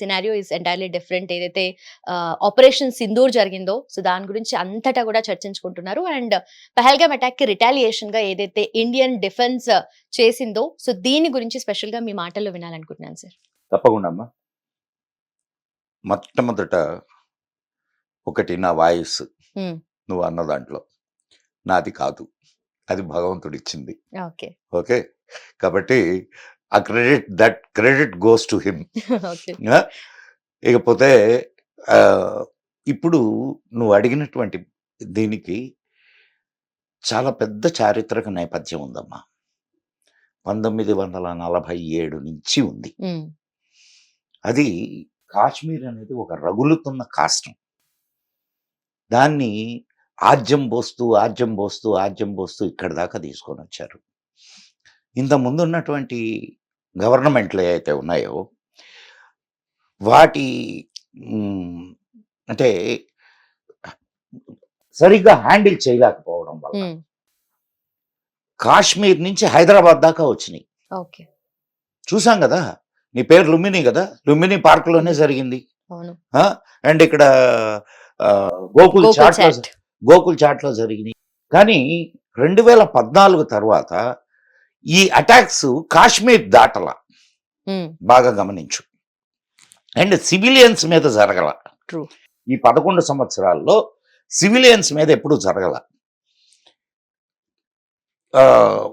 Scenario is entirely different ఏదైతే operation Sindoor జరిగిందో so దాని గురించి అంతటా కూడా చర్చించుకుంటున్నారు. అండ్ పహల్గామ్ అటాక్కి రిటాలియేషన్గా ఏదైతే ఇండియన్ డిఫెన్స్ చేసిందో సో దీని గురించి స్పెషల్గా మీ మాటల్లో వినాలనుకుంటున్నాను సార్. తప్పకుండా అమ్మా. మొట్టమొదట ఒకటి నా వాయిస్. నువ్వు అన్న దాంట్లో. నాది కాదు. అది భగవంతుడు ఇచ్చింది ఓకే. ఓకే? కాబట్టి ఆ credit that credit goes to him. ఇకపోతే ఇప్పుడు నువ్వు అడిగినటువంటి దీనికి చాలా పెద్ద చారిత్రక నేపథ్యం ఉందమ్మా. పంతొమ్మిది వందల నలభై ఏడు నుంచి ఉంది. అది కాశ్మీర్ అనేది ఒక రగులుతున్న కాష్టం. దాన్ని ఆజ్యం పోస్తూ ఆజ్యం పోస్తూ ఆజ్యం పోస్తూ ఇక్కడి దాకా తీసుకొని వచ్చారు. ఇంత ముందు ఉన్నటువంటి గవర్నమెంట్లు ఏవైతే ఉన్నాయో వాటి అంటే సరిగ్గా హ్యాండిల్ చేయలేకపోవడం వల్ల కాశ్మీర్ నుంచి హైదరాబాద్ దాకా వచ్చినాయి. ఓకే. చూసాం కదా నీ పేరు లుంబిని కదా లుంబిని పార్క్లోనే జరిగింది అండ్ ఇక్కడ గోకుల్ చాట్. గోకుల్ చాట్లో జరిగినాయి. కానీ రెండు వేల పద్నాలుగు తర్వాత ఈ అటాక్స్ కాశ్మీర్ దాటల. బాగా గమనించు. అండ్ సివిలియన్స్ మీద జరగల. ఈ పదకొండు సంవత్సరాల్లో సివిలియన్స్ మీద ఎప్పుడు జరగల.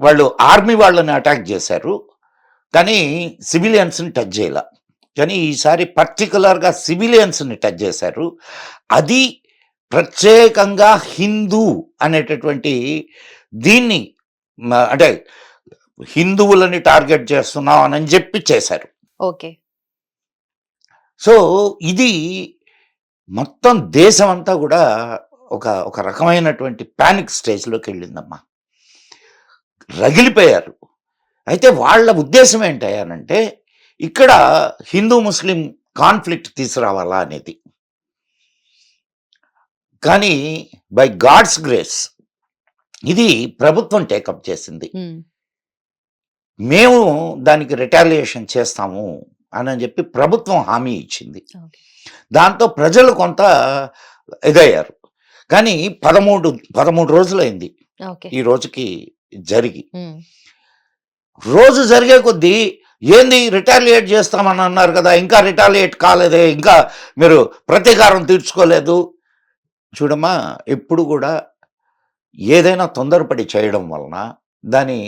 వాళ్ళు ఆర్మీ వాళ్ళని అటాక్ చేశారు. కానీ సివిలియన్స్ని టచ్ చేయాల. కానీ ఈసారి పర్టికులర్గా సివిలియన్స్ని టచ్ చేశారు. అది ప్రత్యేకంగా హిందూ అనేటటువంటి దీన్ని అంటే హిందువులని టార్గెట్ చేస్తున్నాం అని చెప్పి చేశారు. ఓకే. సో ఇది మొత్తం దేశం అంతా కూడా ఒక ఒక రకమైనటువంటి పానిక్ స్టేజ్లోకి వెళ్ళిందమ్మా. రగిలిపోయారు. అయితే వాళ్ళ ఉద్దేశం ఏంటంటే ఇక్కడ హిందూ ముస్లిం కాన్ఫ్లిక్ట్ తీసుకురావాలా అనేది. కానీ బై గాడ్స్ గ్రేస్ ఇది ప్రభుత్వం టేకప్ చేసింది. మేము దానికి రిటాలియేషన్ చేస్తాము అని చెప్పి ప్రభుత్వం హామీ ఇచ్చింది. దాంతో ప్రజలు కొంత ఇదయ్యారు. కానీ పదమూడు పదమూడు రోజులైంది. ఈ రోజుకి జరిగి. రోజు జరిగే కొద్దీ ఏంది రిటాలియేట్ చేస్తామని అన్నారు కదా ఇంకా రిటాలియేట్ కాలేదే ఇంకా మీరు ప్రతీకారం తీర్చుకోలేదు. చూడమ్మా ఎప్పుడు కూడా ఏదైనా తొందరపడి చేయడం వలన దాని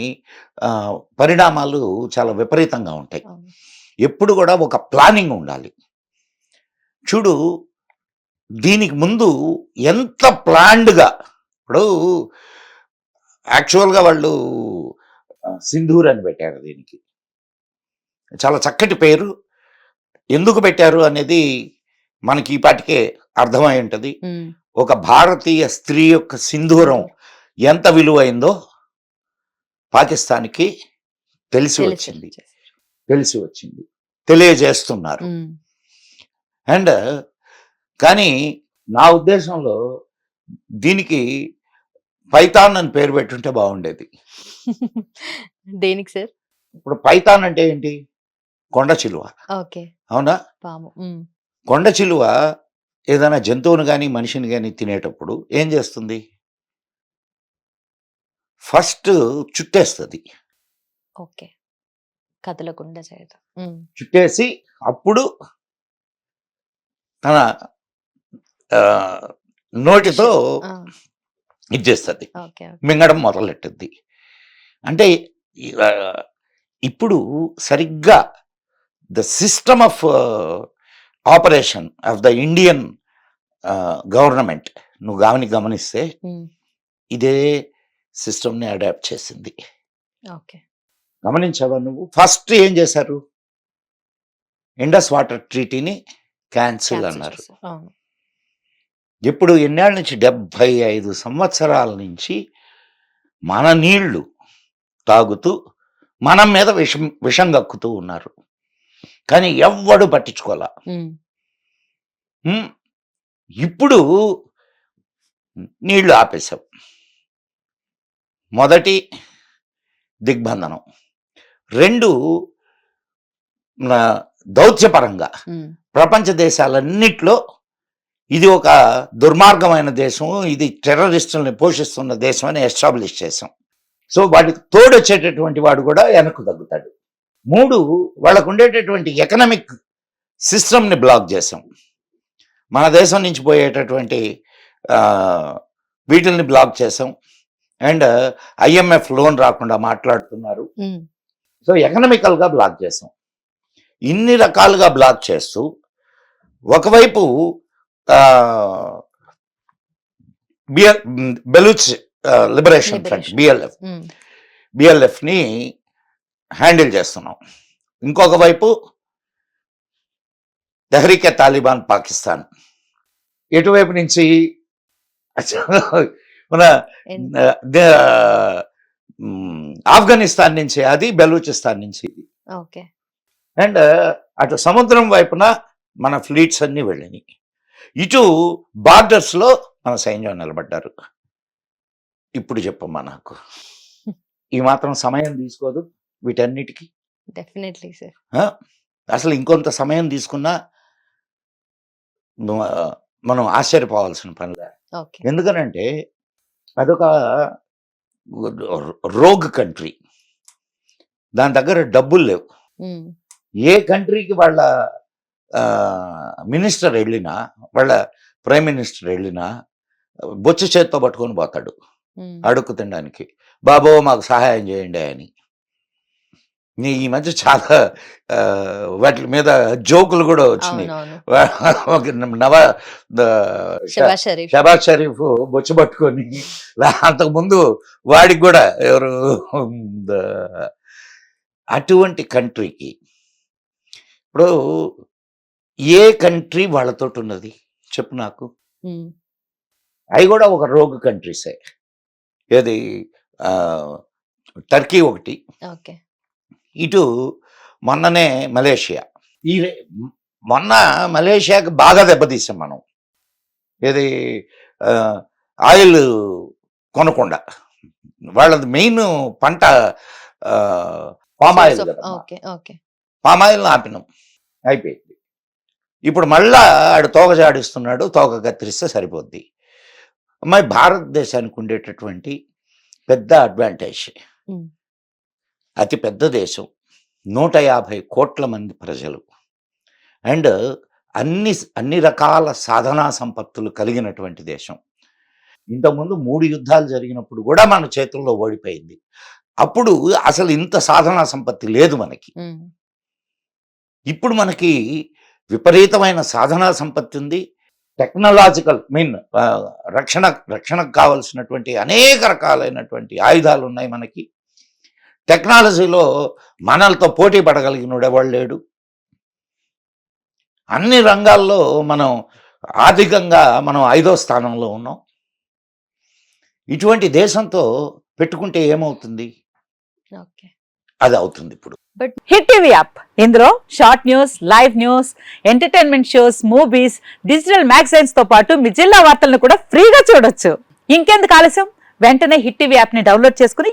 పరిణామాలు చాలా విపరీతంగా ఉంటాయి. ఎప్పుడు కూడా ఒక ప్లానింగ్ ఉండాలి. చూడు దీనికి ముందు ఎంత ప్లాన్డ్గా ఇప్పుడు యాక్చువల్గా వాళ్ళు సింధూర్ అని పెట్టారు దీనికి. చాలా చక్కటి పేరు. ఎందుకు పెట్టారు అనేది మనకి ఈ పాటికే అర్థమై ఉంటుంది. ఒక భారతీయ స్త్రీ యొక్క సింధూరం ఎంత విలువైందో పాకిస్తాన్కి తెలిసి వచ్చింది. తెలిసి వచ్చింది. తెలియజేస్తున్నారు. అండ్ కానీ నా ఉద్దేశంలో దీనికి పైతాన్ అని పేరు పెట్టుంటే బాగుండేది. దేనికి సార్? ఇప్పుడు పైతాన్ అంటే ఏంటి? కొండ చిలువ. ఓకే. అవునా? కొండ చిలువ ఏదైనా జంతువును కానీ మనిషిని కానీ తినేటప్పుడు ఏం చేస్తుంది? ఫస్ట్ చుట్టేస్తుంది. ఓకే. కదలకుండా చేయదు చుట్టేసి అప్పుడు తన నోటితో ఇది చేస్తుంది మింగడం మొదలెట్టుద్ది. అంటే ఇప్పుడు సరిగ్గా the system of operation of the Indian government నువ్వు గమని గమనిస్తే ఇదే సిస్టమ్ని అడాప్ట్ చేసింది. ఓకే. గమనించావా నువ్వు? ఫస్ట్ ఏం చేశారు? ఇండస్ వాటర్ ట్రీటీని క్యాన్సిల్ అన్నారు. ఇప్పుడు ఎన్నేళ్ళ నుంచి డెబ్భై ఐదు సంవత్సరాల నుంచి మన నీళ్ళు తాగుతూ మనం మీద విషం విషం కక్కుతూ ఉన్నారు. కానీ ఎవ్వడు పట్టించుకోలే. ఇప్పుడు నీళ్ళు ఆపేశాం. మొదటి దిగ్బంధనం. రెండు దౌత్యపరంగా ప్రపంచ దేశాలన్నిట్లో ఇది ఒక దుర్మార్గమైన దేశం ఇది టెర్రరిస్టుల్ని పోషిస్తున్న దేశం అని ఎస్టాబ్లిష్ చేసాం సో వాటికి తోడొచ్చేటటువంటి వాడు కూడా వెనక్కు తగ్గుతాడు. మూడు వాళ్ళకు ఉండేటటువంటి ఎకనామిక్ సిస్టమ్ని బ్లాక్ చేసాం మన దేశం నుంచి పోయేటటువంటి వీటిల్ని బ్లాక్ చేసాం అండ్ ఐఎంఎఫ్ లోన్ రాకుండా మాట్లాడుతున్నారు. సో ఎకనామికల్గా బ్లాక్ చేసాం. ఇన్ని రకాలుగా బ్లాక్ చేస్తూ ఒకవైపు BL Baloch liberation front. BLF. బిఎల్ఎఫ్ని handle చేస్తున్నాం. ఇంకొక వైపు తెహరీకే తాలిబాన్ పాకిస్తాన్. ఎటువైపు నుంచి? మన ఆఫ్ఘనిస్తాన్ నుంచి అది బెలూచిస్తాన్ నుంచి ఇది. ఓకే. అండ్ అటు సముద్రం వైపున మన ఫ్లీట్స్ అన్ని వెళ్ళినాయి. ఇటు బార్డర్స్లో మన సైన్యం నిలబడ్డారు. ఇప్పుడు చెప్పమ్మా నాకు. ఈ మాత్రం సమయం తీసుకోదు వీటన్నిటికీ. Definitely sir? అసలు ఇంకొంత సమయం తీసుకున్నా మనం ఆశ్చర్యపోవాల్సిన పనిలే. ఎందుకనంటే అదొక రోగ్ కంట్రీ. దాని దగ్గర డబ్బులు లేవు. ఏ కంట్రీకి వాళ్ళ మినిస్టర్ వెళ్ళినా వాళ్ళ ప్రైమ్ మినిస్టర్ వెళ్ళినా బొచ్చు చేత్తో పట్టుకొని పోతాడు అడుక్కు తినడానికి. బాబో మాకు సహాయం చేయండి అని. నీ ఈ మధ్య చాలా వాటి మీద జోకులు కూడా వచ్చినాయి. నవ షబాజ్ షరీఫ్. బొచ్చు పట్టుకొని లా- అంతకుముందు వాడికి కూడా ఎవరు అటువంటి కంట్రీకి ఇప్పుడు ఏ కంట్రీ వాళ్ళతో ఉన్నది? చెప్పు నాకు. అవి కూడా ఒక రోగ్ కంట్రీసే. ఏది టర్కీ ఒకటి. ఓకే. ఇటు మొన్ననే మలేషియా. ఈ మొన్న మలేషియాకి బాగా దెబ్బతీసాం మనం. ఏది ఆయిల్ కొనకుండా. వాళ్ళది మెయిన్ పంట పామ్ ఆయిల్ Source of- కదా ఓకే ఓకే. పామ్ ఆయిల్ ఆపినాం. అయిపోయింది. ఇప్పుడు మళ్ళా ఆడు తోక జాడిస్తున్నాడు తోక కత్తిరిస్తే సరిపోద్ది. మరి భారతదేశానికి ఉండేటటువంటి పెద్ద అడ్వాంటేజ్. Hmm. అతి పెద్ద దేశం. నూట యాభై కోట్ల మంది ప్రజలు. అండ్ అన్ని అన్ని రకాల సాధనా సంపత్తులు కలిగినటువంటి దేశం. ఇంతకుముందు మూడు యుద్ధాలు జరిగినప్పుడు కూడా మన చేతుల్లో ఓడిపోయింది. అప్పుడు అసలు ఇంత సాధనా సంపత్తి లేదు మనకి. ఇప్పుడు మనకి విపరీతమైన సాధనా సంపత్తి ఉంది. టెక్నాలజికల్ మీన్ రక్షణ రక్షణకు కావలసినటువంటి అనేక రకాలైనటువంటి ఆయుధాలు ఉన్నాయి మనకి. టెక్నాలజీలో మనలతో పోటీ పడగలిగినోడు ఎవడు లేడు. అన్ని రంగాల్లో మనం ఆర్థికంగా మనం ఐదో స్థానంలో ఉన్నాం. ఇటువంటి దేశంతో పెట్టుకుంటే ఏమవుతుంది? ఓకే. అది అవుతుంది ఇప్పుడు. Hit TV app. ఇందులో short news live news entertainment shows movies digital మ్యాగజైన్స్తో పాటు మీ జిల్లా వార్తలను కూడా ఫ్రీగా చూడొచ్చు. ఇంకెందుకు ఆలస్యం? వెంటనే హిట్ టీవీ యాప్ని డౌన్లోడ్ చేసుకుని